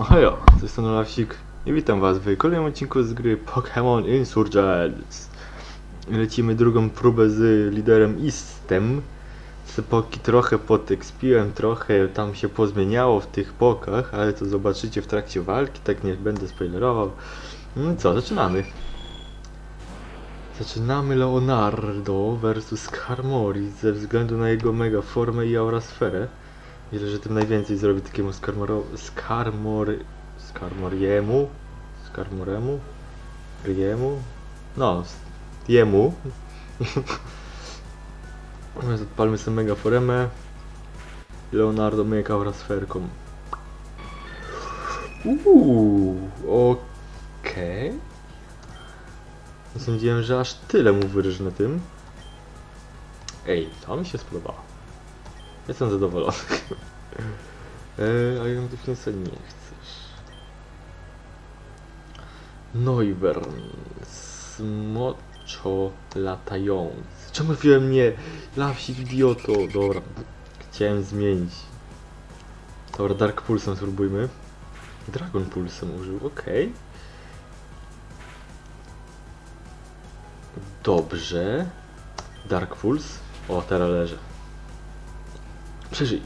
Ohejo, to jest ten Lawsik i witam was w kolejnym odcinku z gry Pokémon Insurgents. Lecimy drugą próbę z liderem Istem. Z poki trochę podekspiłem, trochę tam się pozmieniało w tych pokach, ale to zobaczycie w trakcie walki, tak nie będę spoilerował. No co, zaczynamy. Zaczynamy Leonardo versus Karmori ze względu na jego mega formę i aurasferę. Myślę, że tym najwięcej zrobi takiemu skarmoro... skarmor... skarmoriemu? Skarmoremu? Riemu? No, jemu. Teraz Odpalmy sobie mega foremę. Leonardo mega aurasferką. Uuu, okej. Nie Sądziłem, że aż tyle mu wyrżnę tym. Ej, to mi się spodobało. Jestem zadowolony. eee, a ja definicja nie chcesz. Noivern. Smoczo latający. Czemu wziąłem nie? Lawsik idioto. Dobra. Chciałem zmienić. Dobra, Dark Pulsem spróbujmy. Dragon Pulsem użył, okej. Dobrze. Dark Pulse. O, teraz leży. Przeżyj.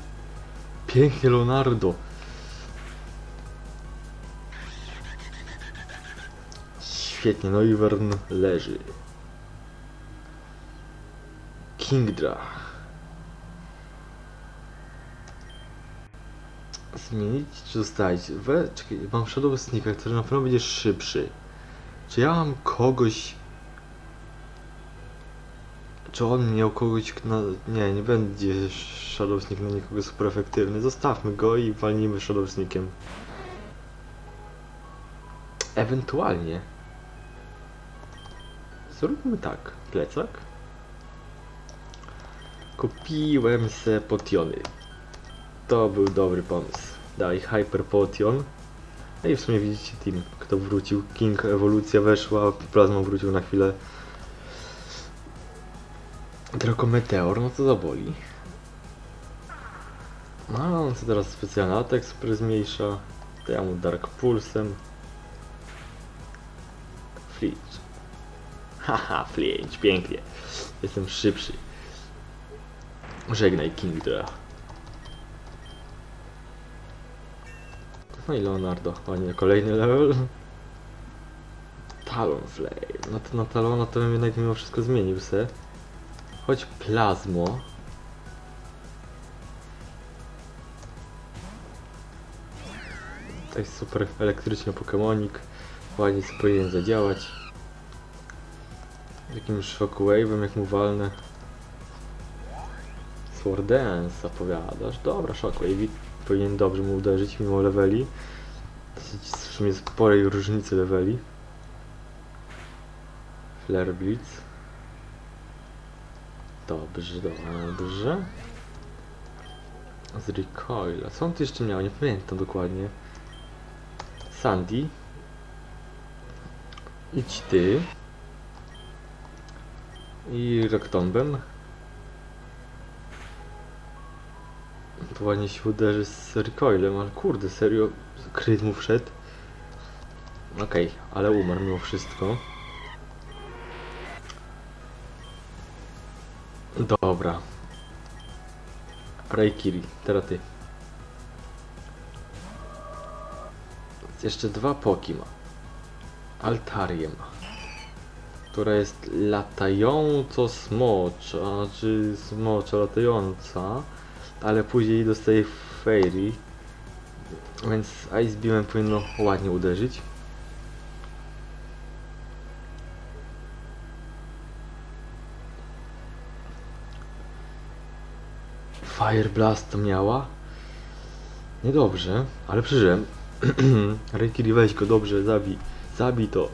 Pięknie, Leonardo. Świetnie, no i Wern leży. Kingdra. Zmienić czy zostawić? We, czekaj, mam Shadow Sneaka, który na pewno będzie szybszy. Czy ja mam kogoś... Czy on miał kogoś na... Nie, nie będzie Shadow na nikogo super efektywny. Zostawmy go i walnijmy Shadow Sneakiem. Ewentualnie. Zróbmy tak. Plecak. Kupiłem se potiony. To był dobry pomysł. Daj Hyper Potion. No i w sumie widzicie team, kto wrócił. King ewolucja weszła, Plasma wrócił na chwilę. Draco Meteor, no to zaboli. No, on co teraz specjalny atak super zmniejsza. To ja mu Dark Pulsem. Flinch. Haha, flinch, pięknie. Jestem szybszy. Żegnaj Kingdra. No i Leonardo, ładnie, kolejny level. Talonflame. No to na Talona to bym jednak mimo wszystko zmienił se. Choć Plazmo. Jest super elektryczny Pokemonik. Ładnie powinien zadziałać. Jakimś Shockwave'em jak mu walnę. Sword Dance zapowiadasz. Dobra, Shockwave powinien dobrze mu uderzyć mimo leveli. Dosyć w sumie sporej różnicy leveli. Flare Blitz. Dobrze, dobrze. Z Recoila. Co on tu jeszcze miał? Nie pamiętam dokładnie. Sandy. Idź ty. I Raktombem. To ładnie się uderzy z recoilem, ale kurde, serio, kryt mu wszedł. Okej, ale umarł mimo wszystko. Dobra. Raikiri, teraz ty. Jeszcze dwa poki ma. Altarię ma. Która jest latająco smocza, czy smocza latająca ale później dostaje Fairy, więc Ice Beamem powinno ładnie uderzyć. Fire Blast miała. Niedobrze, ale przeżyłem. Reikiri weź go, dobrze, zabij. Zabij to.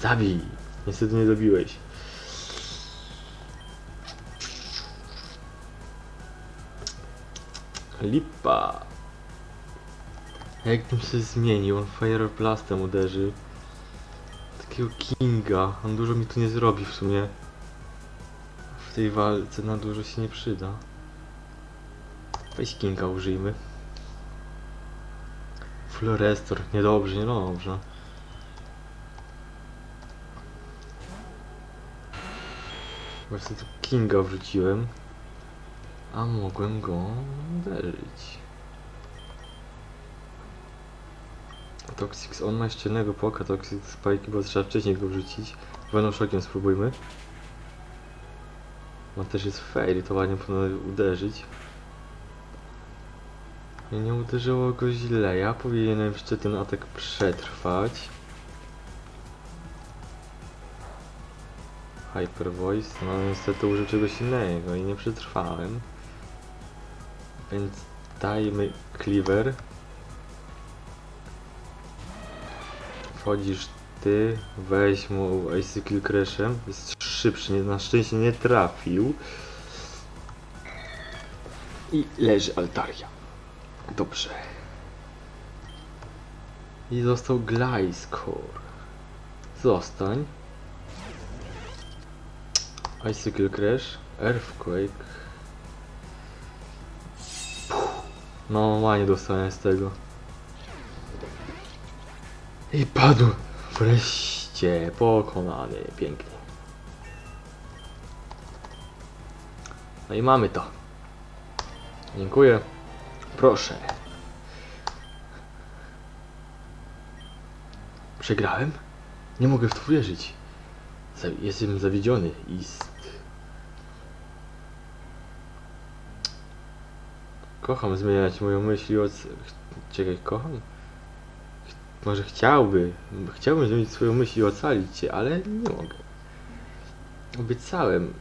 Zabij. Niestety nie zabiłeś. Lipa. Jakbym się zmienił, on Fire Blastem uderzy. Takiego Kinga, on dużo mi tu nie zrobi w sumie. W tej walce na dużo się nie przyda. Weź Kinga użyjmy. Florestor, niedobrze, niedobrze. Właśnie tu Kinga wrzuciłem. A mogłem go uderzyć. Toxic, on ma jednego poka, Toxic Spike, bo trzeba wcześniej go wrzucić. Venoshokiem spróbujmy. On też jest fail, to ładnie powinno uderzyć. Nie uderzyło go źle, ja powinienem jeszcze ten atak przetrwać. Hyper Voice, no niestety użył czegoś innego i nie przetrwałem. Więc dajmy Cleaver. Wchodzisz ty, weź mu Icicle Crashem. Jest szybszy, nie, na szczęście nie trafił. I leży Altaria. Dobrze. I został Gliscor. Zostań. Icicle Crash, Earthquake. Puh. No, ładnie dostałem z tego. I padł. Wreszcie pokonany. Pięknie. No i mamy to. Dziękuję. Proszę. Przegrałem? Nie mogę w to wierzyć. Jestem zawiedziony. Ist. Kocham zmieniać moją myśl od... Czekaj, kocham? Ch- Może chciałby. Chciałbym zmienić swoją myśl i ocalić cię, ale nie mogę. Obiecałem.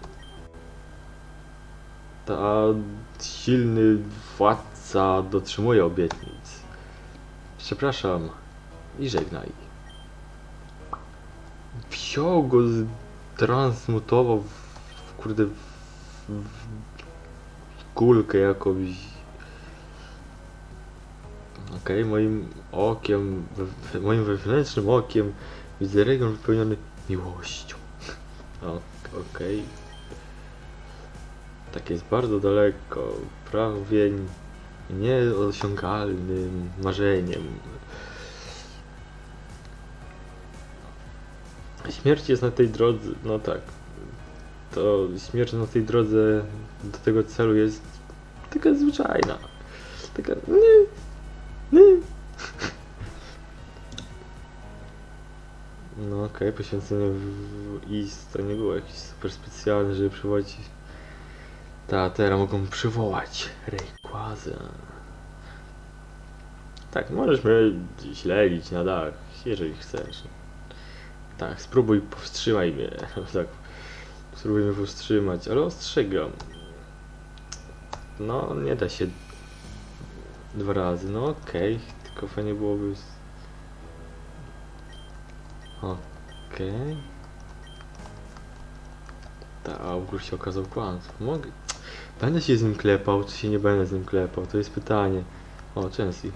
Ta silny władca dotrzymuje obietnic. Przepraszam i żegnaj. Wziął go, transmutował w, w kurde w, w kulkę jakąś. Okej, moim okiem, we, moim wewnętrznym okiem widzę region wypełniony miłością. Okej. Tak jest bardzo daleko, prawie nieosiągalnym marzeniem. Śmierć jest na tej drodze, no tak. To śmierć na tej drodze do tego celu jest taka zwyczajna. Taka nie, nie. No okej, poświęcenie w East to nie było jakieś super specjalne, żeby przywołać... Ta, teraz mogą przywołać Tak, możesz mnie śledzić na dach, jeżeli chcesz. Tak, spróbuj powstrzymaj mnie. tak, spróbuj mnie powstrzymać, ale ostrzegam. No, nie da się dwa razy, no okej, tylko fajnie byłoby... Okej. Ta Augur się okazał kłamstwem. Mogę... Będę się z nim klepał, czy się nie będę z nim klepał? To jest pytanie. O, Chancy.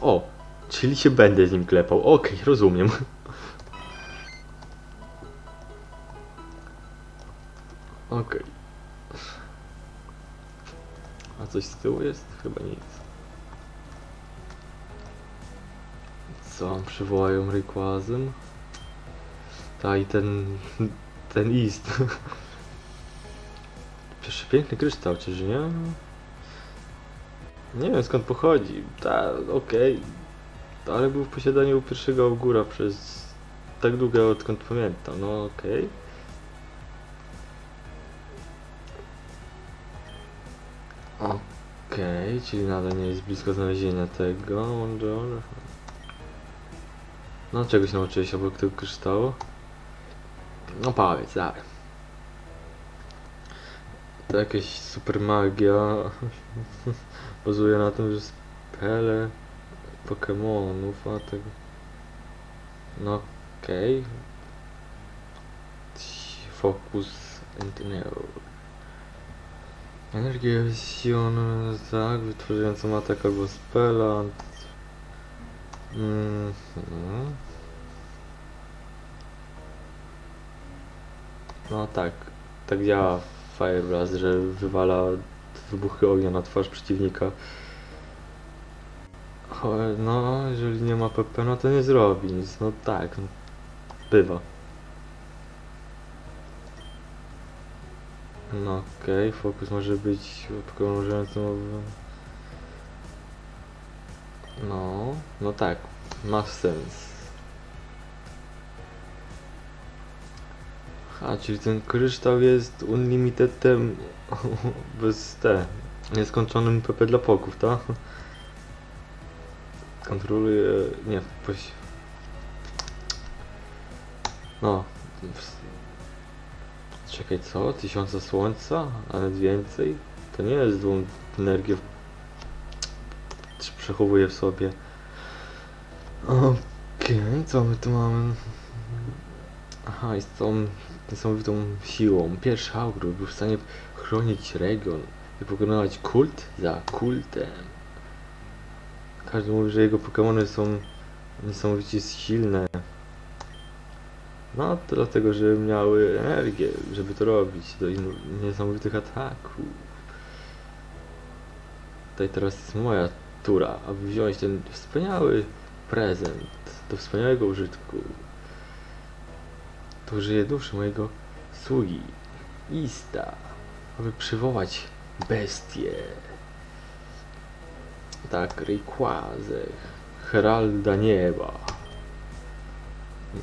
O, czyli się będę z nim klepał. Okej, rozumiem. Okej. A coś z tyłu jest? Chyba nic. Co, przywołają Rayquazem? Ta i ten... ten East. Przecież piękny kryształ, czyż nie? Nie wiem skąd pochodzi. Ta, okej. Ale był w posiadaniu pierwszego augura przez tak długo odkąd pamiętam. No okej. Okej, czyli nadal nie jest blisko znalezienia tego. No czegoś nauczyłeś obok tego kryształu? No powiedz, dawaj. To jakaś super magia. Bazuje na tym, że spele Pokemonów, a tego... No okej. Focus and nerve. Energię wzsioną, tak, wytwarzającą atak albo spela. Mhm. No tak, tak działa Fire Blast, że wywala wybuchy ognia na twarz przeciwnika. No, jeżeli nie ma PP, no to nie zrobi nic. No tak, no, bywa. No okej, fokus może być podkrążającym. No, no tak, ma sens. A, czyli ten kryształ jest unlimitetem bez te, nieskończonym PP dla poków, tak? Kontroluje, nie, poś... No, czekaj, co? Tysiąca słońca? A nawet więcej? To nie jest dłą energię, przechowuje w sobie. Okej, co my tu mamy? Aha, jest tą niesamowitą siłą. Pierwszy augur był w stanie chronić region i pokonywać kult za kultem. Każdy mówi, że jego Pokémony są niesamowicie silne. No, to dlatego, że miały energię, żeby to robić, do niesamowitych ataków. Tutaj teraz jest moja tura, aby wziąć ten wspaniały prezent do wspaniałego użytku. To żyje duszy mojego sługi, Ista, aby przywołać bestię. Tak, Rayquaze, Heralda Nieba.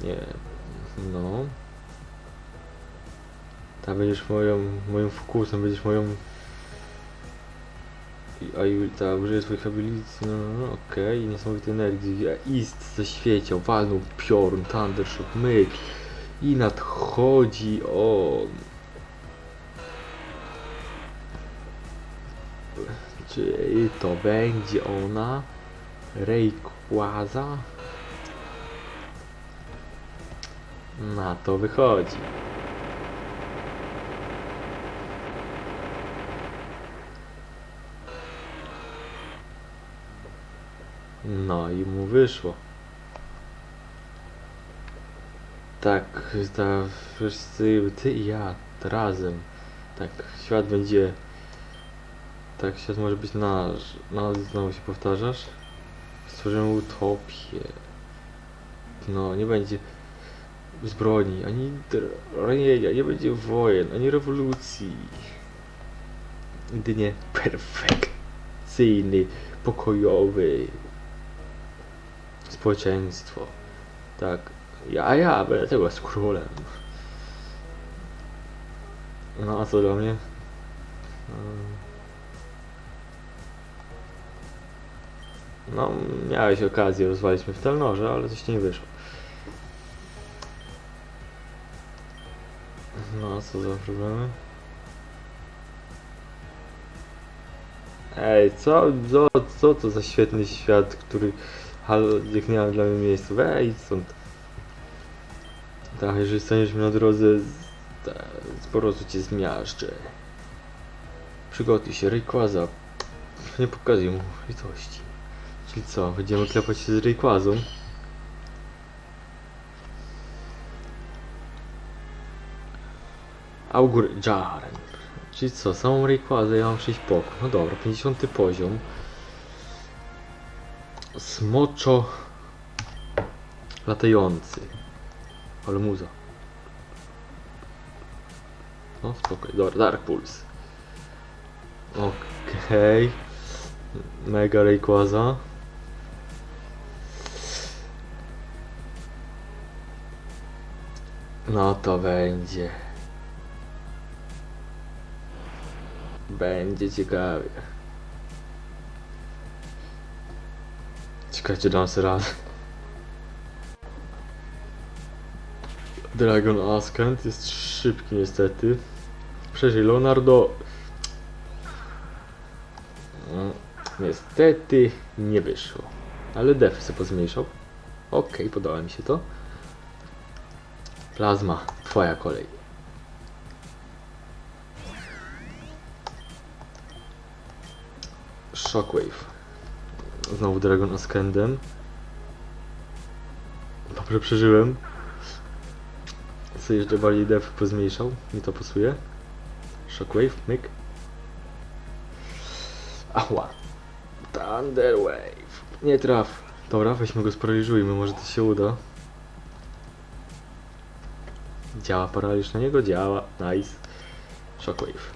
Nie, no. Ta będziesz moją, moim fokusem, będziesz moją... A ta użyje swoich abilicji, no, no, no okej, niesamowitej energii. A Ist zaświeciał, walnął piorun, Thundershock, myk. I nadchodzi on. Czy to będzie ona? Rayquaza? Na to wychodzi. No i mu wyszło. Tak, ta, wszyscy, ty i ja razem. Tak, świat będzie. Tak, świat może być nasz. No, znowu się powtarzasz. Stworzymy utopię. No, nie będzie zbroni, ani ranienia, nie będzie wojen, ani rewolucji. Jedynie perfekcyjny, pokojowy społeczeństwo. Tak, ja, ja będę tego z królem. No a co dla mnie? Mm. No, miałeś okazję rozwalić mnie w Telnorze, ale coś nie wyszło. No, co za problemy? Ej, co, co, co to za świetny świat, który halo, jak nie ma dla mnie miejsca? Wejdź stąd. Tak, jeżeli staniesz mi na drodze, z- po prostu cię zmiażdżę. Przygotuj się, Rayquaza. Nie pokazuj mu litości. Czyli co, będziemy klepać się z Rayquazą? Augur Jaren. Czyli co, samą Rayquazę ja mam 6 poków. No dobra, 50 poziom. Smoczo latający. Ale muza. No spokojnie, dobra, Dark Pulse. Okej. Mega Rayquaza. No to będzie. Będzie ciekawie. Ciekawe, czy dam sobie radę. Dragon Askant jest szybki niestety. Przeżyj Leonardo. Mm, Niestety nie wyszło. Ale def sobie pozmniejszał. Okej, podoba mi się to. Plazma, twoja kolej. Shockwave. Znowu Dragon Askendem. Dobrze przeżyłem. Co jeszcze bardziej def pozmniejszał. Mi to pasuje. Shockwave, myk. Ała. Thunder Wave. Nie traf. Dobra, weźmy go sparaliżujmy, może to się uda. Działa paraliż na niego? Działa. Nice. Shockwave.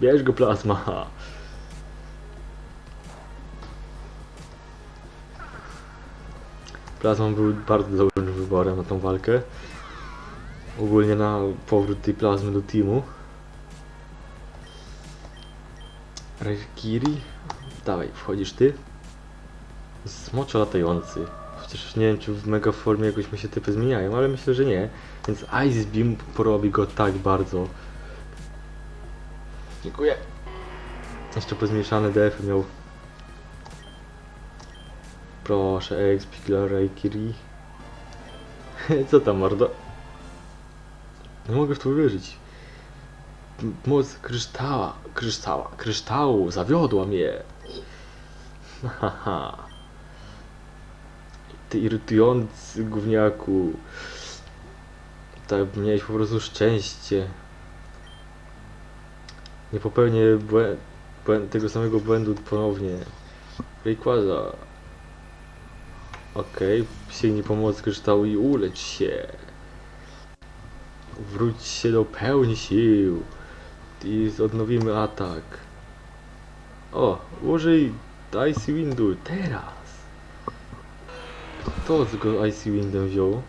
Bierz go plazma. Plazma był bardzo dobrym wyborem na tą walkę. Ogólnie na powrót tej plazmy do teamu. Raikiri? Dawaj, wchodzisz ty. Smoczo latający. Chociaż nie wiem, czy w mega formie jakoś mi się typy zmieniają, ale myślę, że nie. Więc Ice Beam porobi go tak bardzo. Dziękuję. Jeszcze pozmieszane DF miał. Proszę, exp dla Raikiri. Co tam, mordo? Nie mogę w to uwierzyć. Moc kryształa, kryształa, kryształu zawiodła mnie. Haha. Ty irytujący gówniaku. Tak, miałeś po prostu szczęście. Nie popełnię tego samego błędu ponownie. Rayquaza. Okej, sięgnij pomoc kryształu i ulecz się. Wróć się do pełni sił. I odnowimy atak. O, użyj Icy Windu teraz. Kto z go Icy Windem wziął?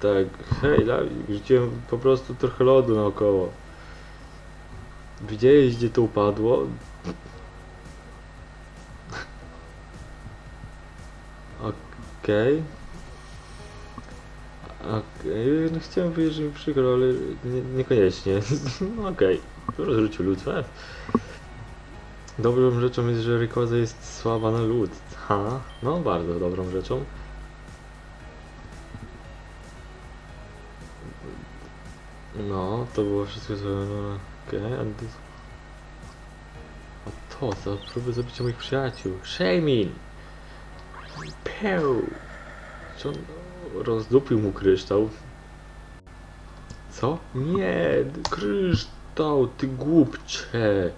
Tak, hej, rzuciłem po prostu trochę lodu naokoło. Widziałeś gdzie to upadło? Okej. Okej, no chciałem powiedzieć, że mi przykro, ale nie, niekoniecznie. No Okej, rozrzucił lód. e. Dobrą rzeczą jest, że Rayquaza jest słaba na lód. Ha, no bardzo dobrą rzeczą. No, to było wszystko zrobione. Okej, to... A to za próbę zabicia moich przyjaciół. Shamin! Peł! Czy on rozdupił mu kryształ? Co? Nie! Kryształ, ty głupcze!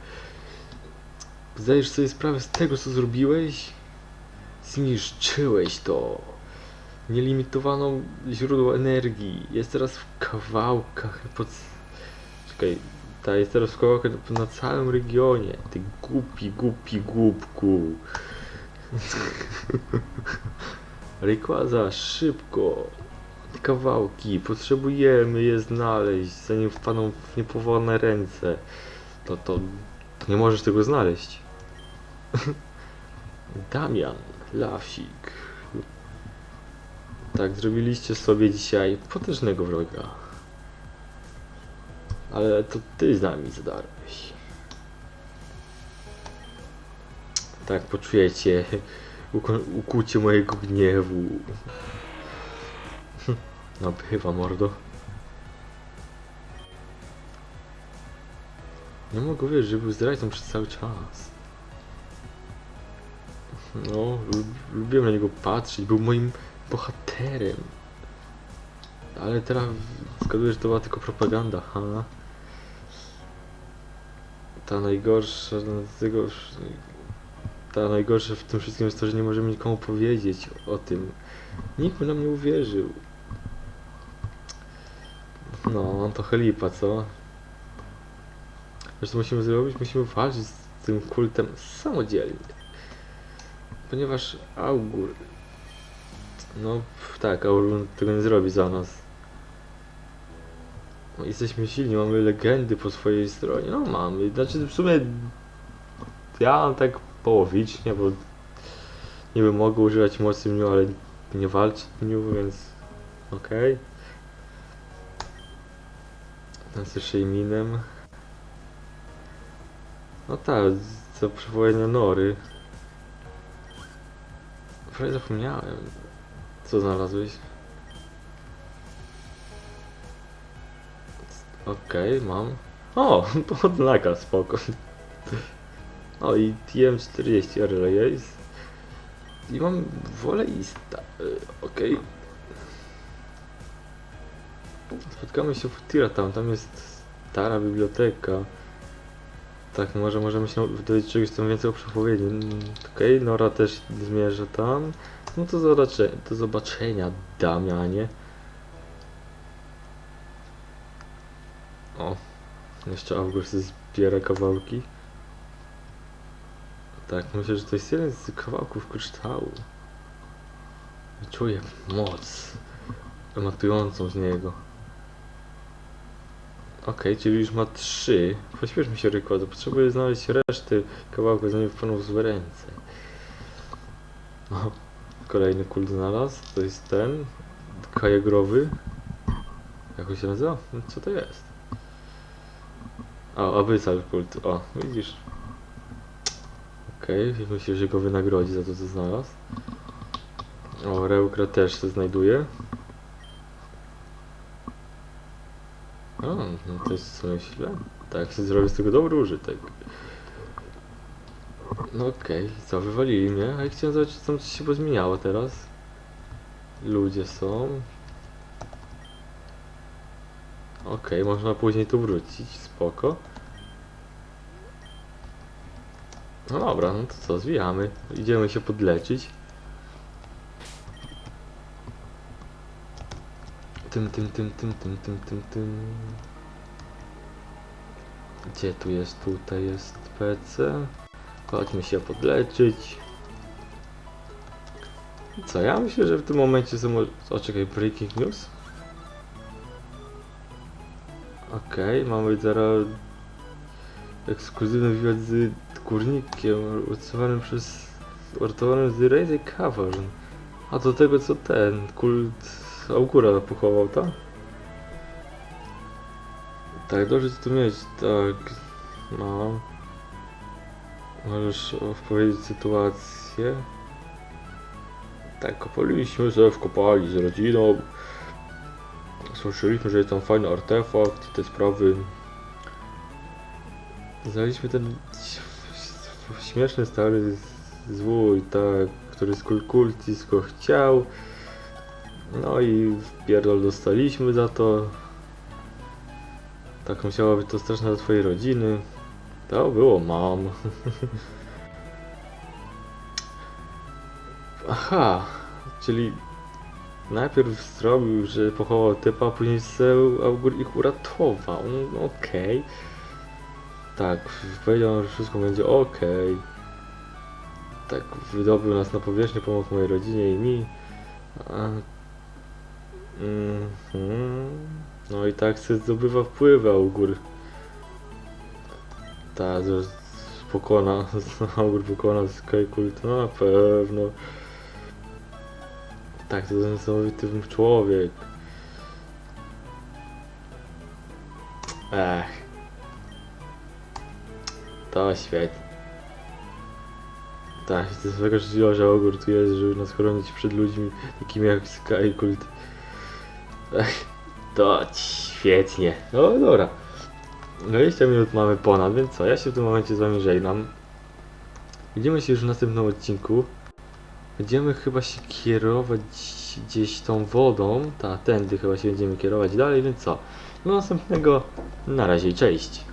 Zdajesz sobie sprawę z tego, co zrobiłeś? Zniszczyłeś to! Nielimitowaną źródło energii. Jest teraz w kawałkach pod... Czekaj, ta jest teraz w kawałkach na całym regionie. Ty głupi, głupi głupku. Rayquaza, szybko! Kawałki, potrzebujemy je znaleźć, zanim wpadną w niepowołane ręce. To, to, to nie możesz tego znaleźć. Damian, Lafik. Tak, zrobiliście sobie dzisiaj potężnego wroga. Ale to ty z nami zadarłeś. Tak, poczujecie ukucie mojego gniewu. No bywa, mordo. Nie mogę wierzyć, że był zdrajcą przez cały czas. No, lub- lubiłem na niego patrzeć, był moim bohaterem. Ale teraz zgaduję, że to była tylko propaganda, ha? Ta najgorsza tego... Ta najgorsza w tym wszystkim jest to, że nie możemy nikomu powiedzieć o tym. Nikt by nam nie uwierzył. No, to chelipa, co? Wiesz co musimy zrobić? Musimy walczyć z tym kultem samodzielnie. Ponieważ Augur... No tak, Augur tego nie zrobi za nas. No, jesteśmy silni, mamy legendy po swojej stronie. No mamy, znaczy w sumie... Ja mam tak połowicznie, bo... Niby mogę używać mocy mniu, ale nie walczyć mniu, więc... Okej. Okay. Z Shayminem. No tak, co przywołania Nory. Prawie zapomniałem. Co znalazłeś? Okej, mam. O, to odnaka, spoko. O i TM40 Relays. I mam woleista. y, Okej. Spotkamy się w Tira tam, tam jest stara biblioteka. Tak, może możemy się dowiedzieć czegoś tam więcej o. Mm, Okej, Nora też zmierza tam. No to zobaczenia, do zobaczenia, Damianie. O, jeszcze August zbiera kawałki. Tak, myślę, że to jest jeden z kawałków kryształu. Czuję moc ematującą z niego. Okej, czyli już ma trzy. Pośpiesz mi się, Rykodo. Potrzebuję znaleźć resztę kawałków, zanim wpadną w złe ręce. O, kolejny kult znalazł. To jest ten. Kajegrowy. Jak on się nazywa? Co to jest? O, Abyssal kult. O, widzisz. Okej, myślę, że go wynagrodzi za to, co znalazł. O, Reukra też się znajduje. O, no to jest co źle. Tak, zrobię z tego dobry użytek. No okej, co, wywalili mnie, a ja chciałem zobaczyć, co się pozmieniało teraz. Ludzie są. Okej, można później tu wrócić, spoko. No dobra, no to co, zwijamy. Idziemy się podleczyć. Tym, tym, tym, tym, tym, tym, tym, tym. Gdzie tu jest? Tutaj jest PC. Chodźmy się podleczyć. Co, ja myślę, że w tym momencie są... O, czekaj, breaking news? Okej, mamy zaraz ekskluzywny wywiad z górnikiem urysowanym przez... uratowanym z Razy Cavern. A do tego co ten kult Augura pochował, tak? Tak, dobrze tu mieć, tak. No. Możesz opowiedzieć sytuację. Tak, kopaliśmy się, wkopali z rodziną. Słyszeliśmy, że jest tam fajny artefakt i te sprawy. Znaleźliśmy ten śmieszny stary zwój, tak, który z kulkultis go chciał. No i pierdol dostaliśmy za to. Tak musiało być to straszne dla twojej rodziny. To było mam. Aha, czyli najpierw zrobił, że pochował typa, a później ich uratował. No, Okej. Tak, powiedział, że wszystko będzie okej. Tak, wydobył nas na powierzchnię, pomógł mojej rodzinie i mi. A Mhm. No i tak się zdobywa wpływy Augur. Tak, pokona, Augur pokona Skykult, no na pewno. Tak, to jest niesamowity człowiek. Ech. To świetnie. Tak, to jest mega szczęśliwa, że Augur tu jest, żeby nas chronić przed ludźmi takimi jak Skykult. To świetnie. No dobra. 20 minut mamy ponad, więc co? Ja się w tym momencie z wami żegnam. Widzimy się już w następnym odcinku. Będziemy chyba się kierować gdzieś tą wodą. Ta, tędy chyba się będziemy kierować dalej, więc co? Do następnego. Na razie, cześć.